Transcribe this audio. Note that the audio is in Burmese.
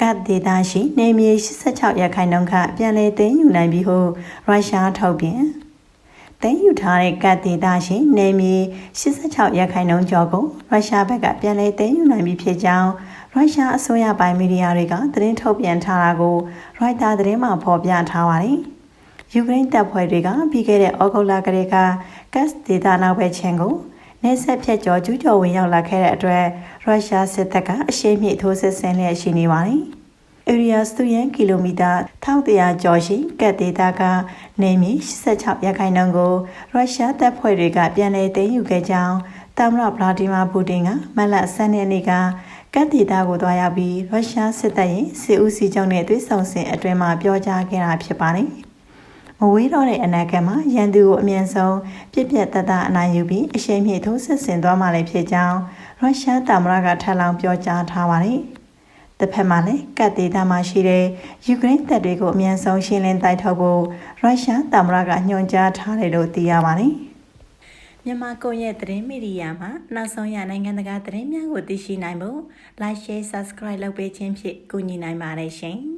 ကတ်ဒေတာရှိနေမြေ86ရခိုင်နှုန်းခပြန်လည်သိမ်းယူနိုင်ပြီဟုရုရှားထုတ်ပြန်သိမ်းယူထားတဲ့ကတ်ဒေတာရှိနေမြေ86ရခိုင်နှုန်းကျော်ကိုရုရှားဘက်ကပြန်လည်သိမ်းယူနိုင်ပြီဖြစ်ကြောင်းရုရှားအစိုးရပိုင်မီဒီယာတွေကသတင်းထုတ်ပြန်ထားတာကိုရိုက်တာသတင်းမှာဖော်ပြထားပါတယ်။ယူကရိန်းတပ်ဖွဲ့တွေကပြီးခဲ့တဲ့ဩဂုတ်လကလေးကကတ်ဒေတာနောက်ဘက်ချင်းကို နေဆက်ဖြတ်ကျော်ကျူးကျော်ဝင်ရောက်လာခဲ့တဲ့အတွက်ရုရှားစစ်တပ်ကအရှိမြစ်ထိုးစစ်ဆင်လျက်ရှိနေပါတယ်။ area စတူယန်ကီလိုမီတာ1100ကျော်ရှိကတ်ဒေတာကနေမြေ86ရခိုင်နှုန်းကိုရုရှားတပ်ဖွဲ့တွေကပြန်လည်သိမ်းယူခဲ့ကြောင်းသမ္မတဗလာဒီမာပူတင်ကမလဆန်တဲ့နေ့ကကတ်ဒေတာကိုတွားရောက်ပြီးရုရှားစစ်တပ်ရဲ့စစ်ဦးစီးချုပ်နဲ့တွေ့ဆုံစဉ်အတွင်းမှာပြောကြားခဲ့တာဖြစ်ပါတယ်။မ ဝေးတော့တဲ့အနာဂတ်မှာရန်သူကိုအမြန်ဆုံးပြစ်ပြတ်တတ်အနိုင်ယူပြီးအရှိန်မြင့်ထိုးစစ်ဆင်သွားမှာလည်းဖြစ်ကြောင်းရုရှားသမ္မတကထပ်လောင်းပြောကြားထားပါတယ်။တစ်ဖက်မှာလည်းကတ်ဒေတာမှာရှိတဲ့ယူကရိန်းတပ်တွေကိုအမြန်ဆုံးရှင်းလင်းတိုက်ထုတ်ဖို့ရုရှားသမ္မတကညွှန်ကြားထားတယ်လို့သိရပါတယ်။မြန်မာကွန်ရက်သတင်းမီဒီယာမှာနောက်ဆုံးရနိုင်ငံတကာသတင်းများကိုသိရှိနိုင်ဖို့ Like Share Subscribe လုပ်ပေးခြင်းဖြင့်ကူညီနိုင်ပါတယ်ရှင်။